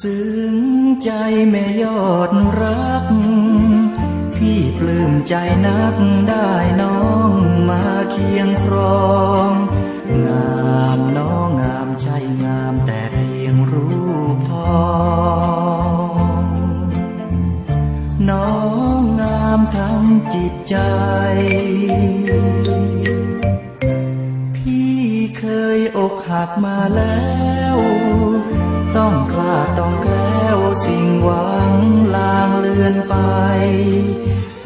ซึ้งใจแม่ยอดรัก พี่ปลื้มใจนักได้น้องมาเคียงครอง ใจ พี่เคยอกหักมาแล้ว ต้องคลาดต้องแคล้วสิ่งหวังลางเลือนไป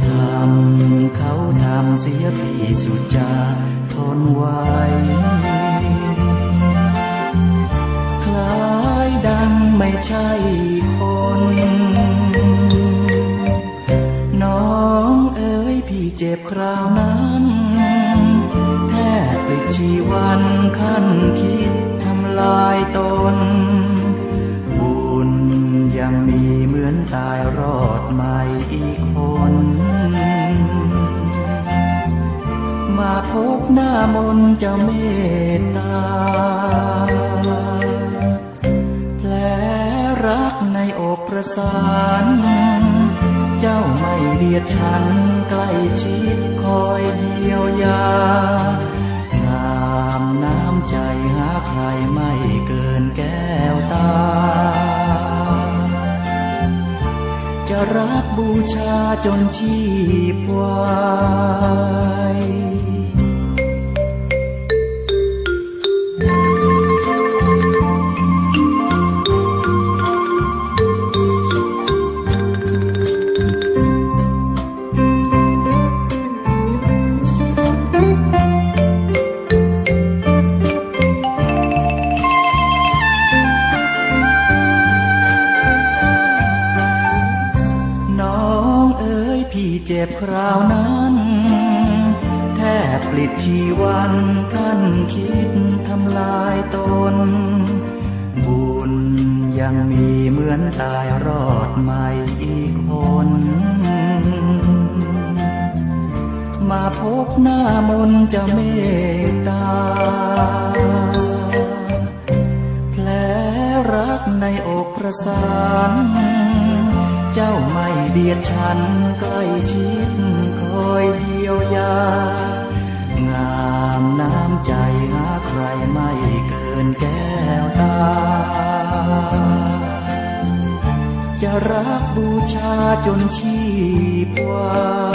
ทำเขาทำเสียพี่สุดจะทนไหวคล้ายดังไม่ใช่คน เจ็บคราวนั้นแทบปลิดชีวันขั้นคิดทำลายตน บุญยังมีเหมือนตายรอดใหม่อีกคน มาพบหน้ามนจะเมตตาแผลรักในอกประสาน เจ้าไม่เบียดฉันใกล้ชิดคอยเยียวยางามน้ำใจหาใครไม่เกินแก้วตา จะรักบูชาจนชีพ จ็บคราวนั้น แทบปลิดชีวันขั้นคิดทำลายตน บุญยังมีเหมือนตายรอดใหม่อีกคน มาพบหน้ามนจะเมตตา แผลรักในอกประสาน เจ้าไม่เบียดฉันใกล้ชิดคอยเยียวยา งามน้ำใจหาใครไม่เกินแก้วตา จะรักบูชาจนชีพวา